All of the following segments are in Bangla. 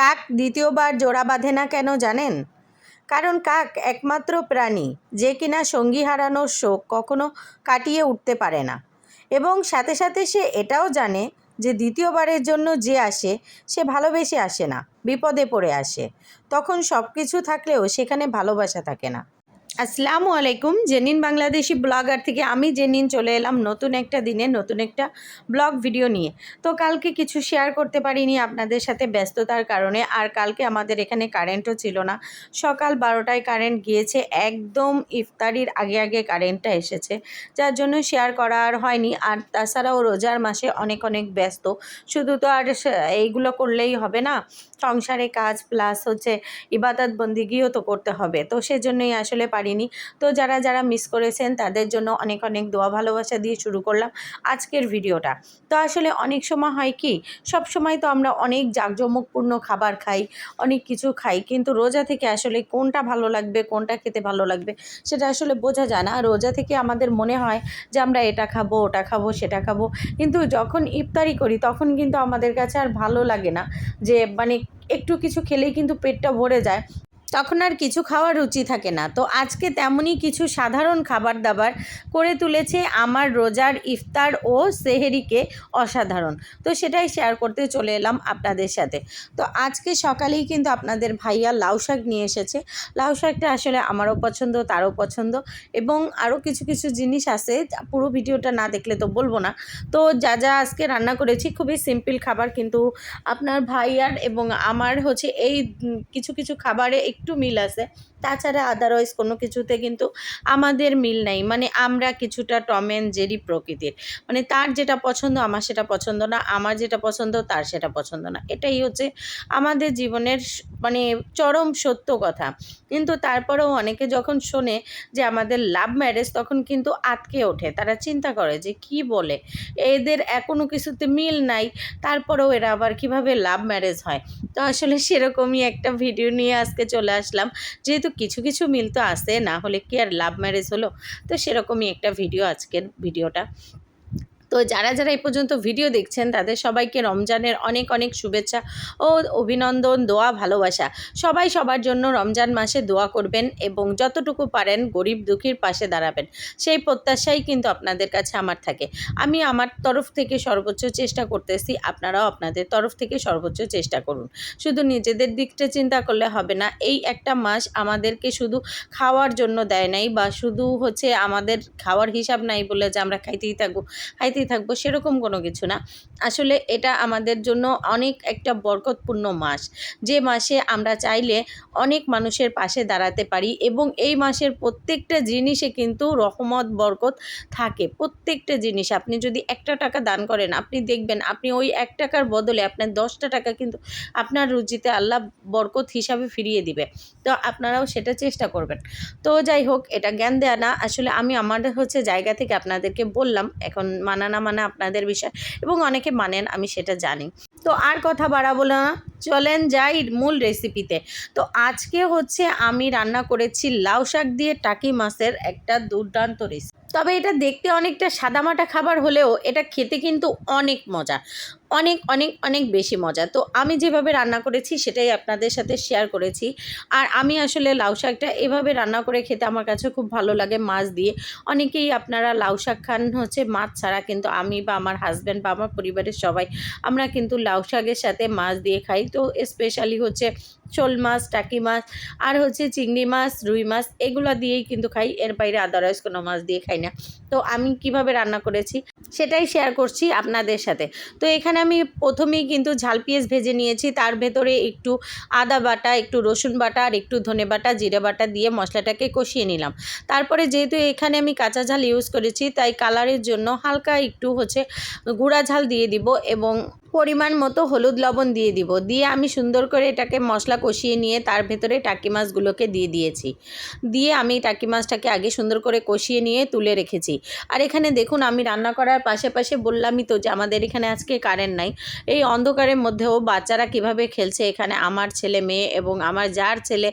কাক দ্বিতীয়বার জোড়া বাঁধে না কেন জানেন? কারণ কাক একমাত্র প্রাণী, যে কিনা সঙ্গী হারানোর শোক কখনো কাটিয়ে উঠতে পারে না। এবং সাথে সাথে সে এটাও জানে যে দ্বিতীয়বারের জন্য যে আসে, সে ভালোবেসে আসে না, বিপদে পড়ে আসে। তখন সব কিছু থাকলেও সেখানে ভালোবাসা থাকে না। আসসালামু আলাইকুম, জেনিন বাংলাদেশি ব্লগার থেকে আমি জেনিন চলে এলাম নতুন একটা দিনে, নতুন একটা ব্লগ ভিডিও নিয়ে। তো কালকে কিছু শেয়ার করতে পারিনি আপনাদের সাথে ব্যস্ততার কারণে, আর কালকে আমাদের এখানে কারেন্টও ছিল না। সকাল বারোটায় কারেন্ট গিয়েছে, একদম ইফতারির আগে আগে কারেন্টটা এসেছে। যার জন্য শেয়ার করা আর হয়নি, আর তাছাড়াও রোজার মাসে অনেক অনেক ব্যস্ত। শুধু তো আর এইগুলো করলেই হবে না, সংসারে কাজ প্লাস হচ্ছে ইবাদত বন্দিগিও তো করতে হবে। তো সেজন্যই আসলে পারিনি তো যারা যারা মিস করেছেন, তাদের জন্য অনেক অনেক দোয়া, ভালোবাসা দিয়ে শুরু করলাম আজকের ভিডিওটা। তো আসলে অনেক সময় হয় কি, সব সময় তো আমরা অনেক জাঁকজমকপূর্ণ খাবার খাই, অনেক কিছু খাই, কিন্তু রোজা থেকে আসলে কোনটা ভালো লাগবে, কোনটা খেতে ভালো লাগবে, সেটা আসলে বোঝা যায় না। রোজা থেকে আমাদের মনে হয় যে আমরা এটা খাব, ওটা খাব, সেটা খাব, কিন্তু যখন ইফতারি করি, তখন কিন্তু আমাদের কাছে আর ভালো লাগে না যে মানে একটু কিছু খেলেই কিন্তু পেটটা ভরে যায়। তখন আর কিছু খাওয়ার রুচি থাকে না। তো আজকে তেমনই কিছু সাধারণ খাবার দাবার করে তুলেছে আমার রোজার ইফতার ও সেহেরিকে অসাধারণ। তো সেটাই শেয়ার করতে চলে এলাম আপনাদের সাথে। তো আজকে সকালেই কিন্তু আপনাদের ভাইয়া লাউ শাক নিয়ে এসেছে। লাউ শাকটা আসলে আমারও পছন্দ, তারও পছন্দ এবং আরও কিছু কিছু জিনিস আছে পুরো ভিডিওটা না দেখলে তো বলব না। তো যা যা আজকে রান্না করেছি খুবই সিম্পল খাবার কিন্তু আপনার ভাইয়ার এবং আমার হচ্ছে এই কিছু কিছু খাবারে একটু মিল আছে। তাছাড়া আদারওয়াইজ কোনো কিছুতে কিন্তু আমাদের মিল নাই। মানে আমরা কিছুটা টম অ্যান্ড জেরি প্রকৃতির। মানে তার যেটা পছন্দ, আমার সেটা পছন্দ না, আমার যেটা পছন্দ, তার সেটা পছন্দ না। এটাই হচ্ছে আমাদের জীবনের মানে চরম সত্য কথা। কিন্তু তারপরেও অনেকে যখন শোনে যে আমাদের লাভ ম্যারেজ তখন কিন্তু আটকে ওঠে। তারা চিন্তা করে যে কি বলে? এদের এখনও কিছুতে মিল নাই। তারপরেও এরা আবার কীভাবে লাভ ম্যারেজ হয়? তো আসলে সেরকমই একটা ভিডিও নিয়ে আজকে চলে আসলাম। যেহেতু কিছু কিছু মিল তো আসে না হলে কি আর লাভ ম্যারেজ হলো? তো সেরকমই একটা ভিডিও আজকের ভিডিওটা তো যারা যারা এই পর্যন্ত ভিডিও দেখছেন, তাদের সবাইকে রমজানের অনেক অনেক শুভেচ্ছা ও অভিনন্দন, দোয়া, ভালোবাসা। সবাই সবার জন্য রমজান মাসে দোয়া করবেন এবং যতটুকু পারেন গরিব দুঃখীর পাশে দাঁড়াবেন। সেই প্রত্যাশাই কিন্তু আপনাদের কাছে আমার থাকে। আমি আমার তরফ থেকে সর্বোচ্চ চেষ্টা করতেছি, আপনারাও আপনাদের তরফ থেকে সর্বোচ্চ চেষ্টা করুন। শুধু নিজেদের দিকটা চিন্তা করলে হবে না, এই একটা মাস আমাদেরকে শুধু খাওয়ার জন্য দেয় নাই বা শুধু হচ্ছে আমাদের খাওয়ার হিসাব নাই বলে যে আমরা খাইতেই থাকব খাইতেই থাকব সেরকম কোনো কিছু না। আসলে এটা আমাদের জন্য অনেক একটা বরকতপূর্ণ মাস। যে মাসে আমরা চাইলে অনেক মানুষের পাশে দাঁড়াতে পারি এবং এই মাসের প্রত্যেকটা জিনিসে কিন্তু রহমত, বরকত থাকে। প্রত্যেকটা জিনিস আপনি যদি একটা টাকা দান করেন, আপনি দেখবেন আপনি ওই এক টাকার বদলে আপনার দশটা টাকা কিন্তু আপনার রুজিতে আল্লাহ বরকত হিসাবে ফিরিয়ে দিবে। তো আপনারাও সেটা চেষ্টা করবেন। তো যাই হোক, এটা জ্ঞান দেয়া না। আসলে আমি আমার হচ্ছে জায়গা থেকে আপনাদেরকে বললাম। এখন মানা মানা আপনাদের বিষয়। এবং অনেকে মানেন, আমি সেটা জানি। তো আর কথা বাড়াবো না। চলেন যাই মূল রেসিপিতে তো। আজকে হচ্ছে আমি রান্না করেছি লাউ শাক দিয়ে টাকি মাছের একটা দুর্দান্ত রেসিপি তবে এটা দেখতে অনেকটা সাদামাটা খাবার হলেও এটা খেতে কিন্তু অনেক মজা। অনেক অনেক অনেক বেশি মজা। তো আমি যেভাবে রান্না করেছি সেটাই আপনাদের সাথে শেয়ার করেছি। আর আমি আসলে লাউ শাকটা এভাবে রান্না করে খেতে আমার কাছে খুব ভালো লাগে মাছ দিয়ে। অনেকেই আপনারা লাউ শাক খান হচ্ছে মাছ ছাড়া, কিন্তু আমি বা আমার হাজব্যান্ড বা আমার পরিবারের সবাই, আমরা কিন্তু লাউ শাকের সাথে মাছ দিয়ে খাই। তো স্পেশালি হচ্ছে শোল মাছ, টাকি মাছ, আর হচ্ছে চিংড়ি মাছ, রুই মাছ, এগুলো দিয়েই কিন্তু খাই। এর বাইরে আদারওয়াইজ কোনো মাছ দিয়ে খাই না। তো আমি কীভাবে রান্না করেছি? সেটাই শেয়ার করছি আপনাদের সাথে। তো এখানে আমি প্রথমেই কিন্তু ঝাল পেঁয়াজ ভেজে নিয়েছি। তার ভেতরে একটু আদা বাটা, একটু রসুন বাটা আর একটু ধনে বাটা, জিরে বাটা দিয়ে মশলাটাকে কষিয়ে নিলাম। তারপরে যেহেতু এখানে আমি কাঁচা ঝাল ইউজ করেছি, তাই কালারের জন্য হালকা একটু হচ্ছে গুঁড়া ঝাল দিয়ে দিব এবং পরিমাণ মতো হলুদ লবণ দিয়ে দিব। দিয়ে আমি সুন্দর করে এটাকে মশলা কষিয়ে নিয়ে তার ভেতরে টাকি মাছগুলোকে দিয়ে দিয়েছি। দিয়ে আমি টাকি মাছটাকে আগে সুন্দর করে কষিয়ে নিয়ে তুলে রেখেছি। আর এখানে দেখুন আমি রান্না করার পাশে পাশে বললামই তো যে আমাদের এখানে আজকে কারেন্ট নাই। এই অন্ধকারের মধ্যেও বাচ্চারা কীভাবে খেলছে এখানে আমার ছেলে মেয়ে এবং আমার যার ছেলে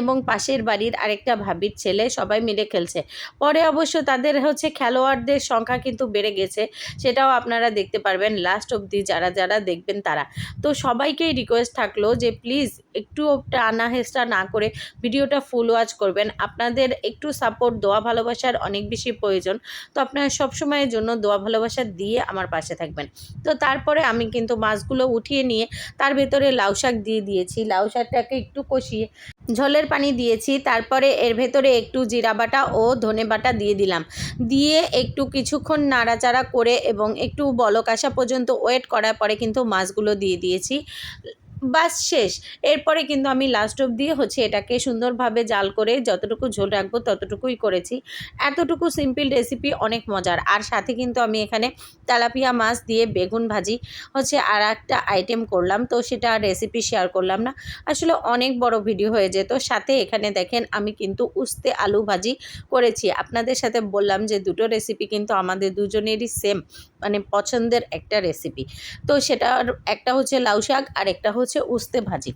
এবং পাশের বাড়ির আরেকটা ভাবির ছেলে সবাই মিলে খেলছে। পরে অবশ্য তাদের হচ্ছে খেলোয়াড়দের সংখ্যা কিন্তু বেড়ে গেছে, সেটাও আপনারা দেখতে পারবেন লাস্ট অবধি যারা যারা দেখবেন তারা। তো সবাইকেই রিকোয়েস্ট থাকল যে প্লিজ একটু টানা হেসটা না করে ভিডিওটা ফুল ওয়াচ করবেন। আপনাদের একটু সাপোর্ট দোয়া ভালোবাসার অনেক বেশি প্রয়োজন। তো আপনারা সবসময়ের জন্য দোয়া ভালোবাসা দিয়ে আমার পাশে থাকবেন। তো তারপরে আমি কিন্তু মাছগুলো উঠিয়ে নিয়ে তার ভেতরে লাউ শাক দিয়ে দিয়েছি। লাউ শাকটাকে একটু কষিয়ে ঝোলের পানি দিয়েছি, তারপরে এর ভেতরে একটু জিরা বাটা ও ধনে বাটা দিয়ে দিলাম। দিয়ে একটু কিছুক্ষণ নাড়াচাড়া করে এবং একটু বলক আসা পর্যন্ত ওয়েট করার পরে কিন্তু মাছগুলো দিয়ে দিয়েছি। বাস শেষ। এরপরে কিন্তু আমি লাস্ট অব দিয়ে হচ্ছে এটাকে সুন্দরভাবে জাল করে যতটুকু ঝোল রাখব ততটুকুই করেছি। এতটুকু সিম্পল রেসিপি অনেক মজার। আর সাথে কিন্তু আমি এখানে তেলাপিয়া মাছ দিয়ে বেগুন ভাজি হচ্ছে আর একটা আইটেম করলাম। তো সেটা রেসিপি শেয়ার করলাম না। আসলে অনেক বড় ভিডিও হয়ে যেত। সাথে এখানে দেখেন আমি কিন্তু উস্তে আলু ভাজি করেছি। আপনাদের সাথে বললাম যে দুটো রেসিপি কিন্তু আমাদের দুজনেরই সেম মানে পছন্দের একটা রেসিপি তো সেটার একটা হচ্ছে লাউ শাক আর একটা হচ্ছে উস্তে ভাজি।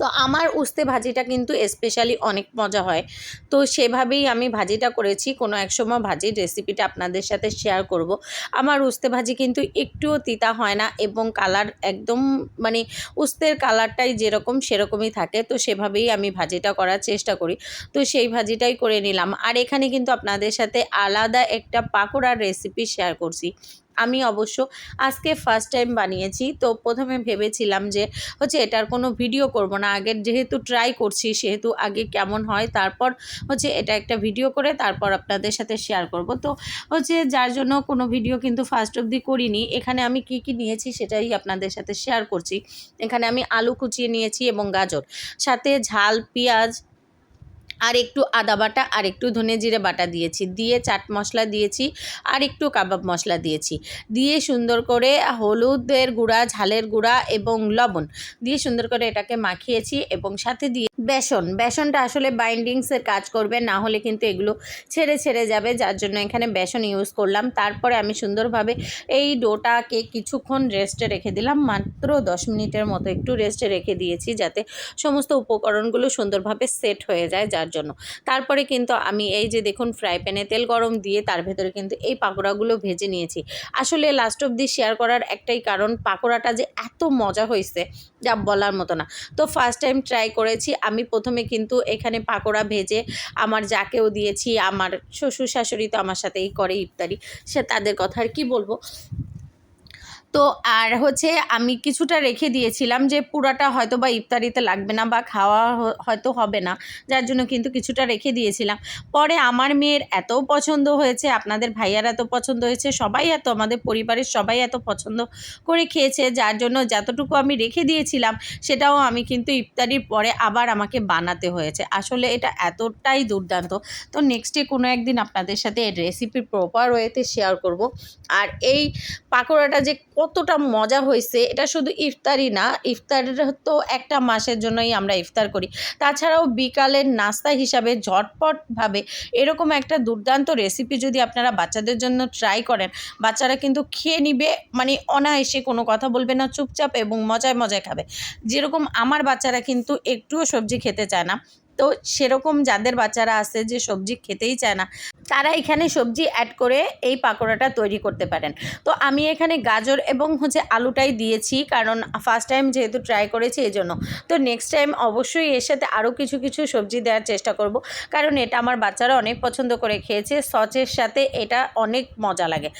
তো আমার উস্তে ভাজিটা কিন্তু স্পেশালি অনেক মজা হয়। তো সেভাবেই আমি ভাজিটা করেছি, কোনো এক সময় ভাজির রেসিপিটা আপনাদের সাথে শেয়ার করব। আমার উস্তে ভাজি কিন্তু একটুও তিতা হয় না এবং কালার একদম মানে উস্তের কালারটাই যেরকম সেরকমই থাকে, তো সেভাবেই আমি ভাজিটা করার চেষ্টা করি। তো সেই ভাজিটাই করে নিলাম। আর এখানে কিন্তু আপনাদের সাথে আলাদা একটা পাকোড়ার রেসিপি শেয়ার করছি। আমি অবশ্য আজকে ফার্স্ট টাইম বানিয়েছি। তো প্রথমে ভেবেছিলাম যে, হচ্ছে এটার কোনো ভিডিও করব না। আগে যেহেতু ট্রাই করছি, সেহেতু আগে কেমন হয়, তারপর হচ্ছে এটা একটা ভিডিও করে তারপর আপনাদের সাথে শেয়ার করব। তো হচ্ছে যার জন্য কোনো ভিডিও কিন্তু ফার্স্ট অবধি করিনি, এখানে আমি কি কি নিয়েছি সেটাই আপনাদের সাথে শেয়ার করছি। এখানে আমি আলু কুচিয়ে নিয়েছি এবং গাজর। সাথে ঝাল, পেঁয়াজ আর একটু আদা বাটা আর একটু ধনে জিরে বাটা দিয়েছি। দিয়ে চাট মশলা দিয়েছি আর একটু কাবাব মশলা দিয়েছি। দিয়ে সুন্দর করে হলুদের গুঁড়া, ঝালের গুঁড়া এবং লবণ দিয়ে সুন্দর করে এটাকে মাখিয়েছি এবং সাথে দিয়ে বেসন, বেসনটা আসলে বাইন্ডিংসের কাজ করবে, না হলে কিন্তু এগুলো ছেড়ে ছেড়ে যাবে, যার জন্য এখানে বেসন ইউজ করলাম। তারপরে আমি সুন্দরভাবে এই ডোটাকে কিছুক্ষণ রেস্টে রেখে দিলাম, মাত্র দশ মিনিটের মতো একটু রেস্টে রেখে দিয়েছি, যাতে সমস্ত উপকরণগুলো সুন্দরভাবে সেট হয়ে যায় যার জন্য। তারপরে কিন্তু আমি এই যে দেখুন ফ্রাই প্যানে তেল গরম দিয়ে তার ভেতরে কিন্তু এই পাকোড়াগুলো ভেজে নিয়েছি। আসলে লাস্ট অব দি শেয়ার করার একটাই কারণ, পাকোড়াটা যে এত মজা হয়েছে যা বলার মতো না। তো ফার্স্ট টাইম ট্রাই করেছি আমি প্রথমে কিন্তু এখানে পাকোড়া ভেজে আমার যাকেও দিয়েছি, আমার শ্বশুর শাশুড়ি তো আমার সাথেই করে ইফতারি, সে তাদের কথা আর কি বলব? তো আর হচ্ছে আমি কিছুটা রেখে দিয়েছিলাম যে পুরাটা হয়তো বা ইফতারিতে লাগবে না বা খাওয়া হয়তো হবে না। যার জন্য কিন্তু কিছুটা রেখে দিয়েছিলাম। পরে আমার মেয়ের এত পছন্দ হয়েছে, আপনাদের ভাইয়ার এত পছন্দ হয়েছে, সবাই এত, আমাদের পরিবারের সবাই এত পছন্দ করে খেয়েছে। যার জন্য যতটুকু আমি রেখে দিয়েছিলাম, সেটাও আমি কিন্তু ইফতারির পরে আবার আমাকে বানাতে হয়েছে। আসলে এটা এতটাই দুর্দান্ত। তো নেক্সটে কোনো একদিন আপনাদের সাথে এর রেসিপি প্রপার ওয়েতে শেয়ার করব। আর এই পাকোড়াটা যে কতটা মজা হয়েছে, এটা শুধু ইফতারি না, ইফতারের তো একটা মাসের জন্যই আমরা ইফতার করি। তাছাড়াও বিকালের নাস্তা হিসাবে ঝটপটভাবে এরকম একটা দুর্দান্ত রেসিপি যদি আপনারা বাচ্চাদের জন্য ট্রাই করেন, বাচ্চারা কিন্তু খেয়ে নিবে মানে অনায়াসে কোনো কথা বলবে না, চুপচাপ এবং মজায় মজায় খাবে। যেরকম আমার বাচ্চারা কিন্তু একটুও সবজি খেতে চায় না তো সেরকম যাদের বাচ্চারা আছে যে সবজি খেতেই চায় না, তারা এখানে সবজি অ্যাড করে এই পাকোড়াটা তৈরি করতে পারেন। তো আমি এখানে গাজর এবং হচ্ছে আলুটাই দিয়েছি, কারণ ফার্স্ট টাইম যেহেতু ট্রাই করেছি এই জন্য। তো নেক্সট টাইম অবশ্যই এর সাথে আরও কিছু কিছু সবজি দেওয়ার চেষ্টা করব, কারণ এটা আমার বাচ্চারা অনেক পছন্দ করে খেয়েছে, সচের সাথে এটা অনেক মজা লাগে।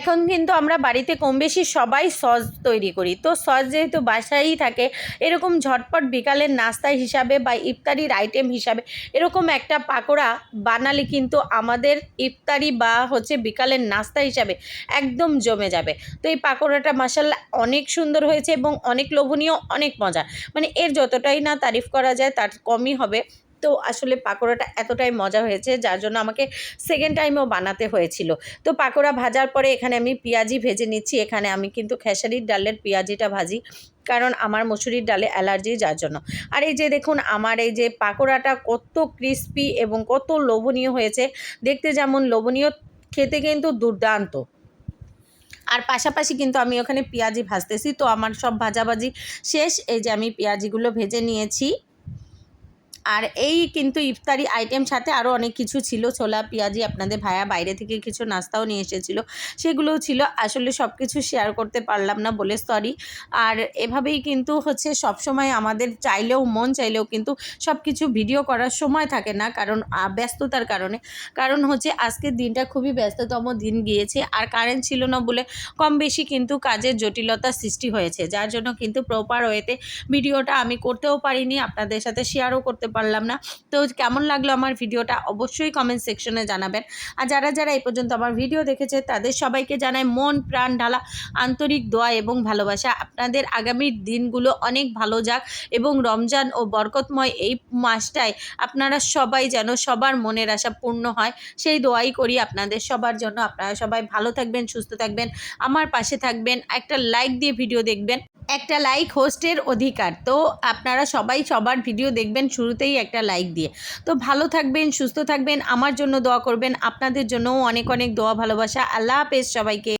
এখন কিন্তু আমরা বাড়িতে কম বেশি সবাই সস তৈরি করি। তো সস যেহেতু বাসায়ই থাকে, এরকম ঝটপট বিকালের নাস্তা হিসাবে বা ইফতারির আইটেম হিসাবে এরকম একটা পাকোড়া বানালে কিন্তু আমাদের ইফতারি বা হচ্ছে বিকালের নাস্তা হিসাবে একদম জমে যাবে। তো এই পাকোড়াটা মাসাল্লাহ অনেক সুন্দর হয়েছে এবং অনেক লোভনীয়, অনেক মজা মানে এর যতটাই না তারিফ করা যায় তার কমই হবে। তো আসলে পাকোড়াটা এতটাই মজা হয়েছে, যার জন্য আমাকে সেকেন্ড টাইমও বানাতে হয়েছিল। তো পাকোড়া ভাজার পরে এখানে আমি পেঁয়াজি ভেজে নিচ্ছি, এখানে আমি কিন্তু খেসারির ডালের পেঁয়াজিটা ভাজি, কারণ আমার মসুরির ডালে অ্যালার্জি, যার জন্য। আর এই যে দেখুন, আমার এই যে পাকোড়াটা কত ক্রিস্পি এবং কত লোভনীয় হয়েছে, দেখতে যেমন লোভনীয়, খেতে কিন্তু দুর্দান্ত। আর পাশাপাশি কিন্তু আমি ওখানে পেঁয়াজি ভাজতেছি, তো আমার সব ভাজাভাজি শেষ, এই যে আমি পেঁয়াজিগুলো ভেজে নিয়েছি। আর এই কিন্তু ইফতারি আইটেম সাথে আরও অনেক কিছু ছিল। ছোলা, পেঁয়াজি আপনাদের ভাইয়া বাইরে থেকে কিছু নাস্তাও নিয়ে এসেছিল। সেগুলোও ছিল। আসলে সব কিছু শেয়ার করতে পারলাম না বলে সরি আর এভাবেই কিন্তু হচ্ছে সব সময় আমাদের চাইলেও, মন চাইলেও কিন্তু সব কিছু ভিডিও করার সময় থাকে না কারণ ব্যস্ততার কারণে। কারণ হচ্ছে আজকের দিনটা খুবই ব্যস্ততম দিন গিয়েছে। আর কারেন্ট ছিল না বলে কম বেশি কিন্তু কাজের জটিলতা সৃষ্টি হয়েছে। যার জন্য কিন্তু প্রপার ওয়েতে ভিডিওটা আমি করতেও পারিনি। আপনাদের সাথে শেয়ারও করতে পারলাম না। তো কেমন লাগল আমার ভিডিওটা অবশ্যই কমেন্ট সেকশনে জানাবেন। আর যারা যারা এই পর্যন্ত আমার ভিডিও দেখেছে, তাদের সবাইকে জানাই মন, প্রাণ, ঢালা, আন্তরিক দোয়া এবং ভালোবাসা। আপনাদের আগামীর দিনগুলো অনেক ভালো যাক এবং রমজান ও বরকতময় এই মাসটায় আপনারা সবাই যেন সবার মনের আশা পূর্ণ হয়। সেই দোয়াই করি আপনাদের সবার জন্য। আপনারা সবাই ভালো থাকবেন, সুস্থ থাকবেন। আমার পাশে থাকবেন, একটা লাইক দিয়ে ভিডিও দেখবেন। একটা লাইক হোস্টের অধিকার। তো আপনারা সবাই সবার ভিডিও দেখবেন, শুরুতেই একটা লাইক দিয়ে। তো ভালো থাকবেন, সুস্থ থাকবেন, আমার জন্য দোয়া করবেন, আপনাদের জন্যও অনেক অনেক দোয়া, ভালোবাসা। আল্লাহ হাফেজ সবাইকে।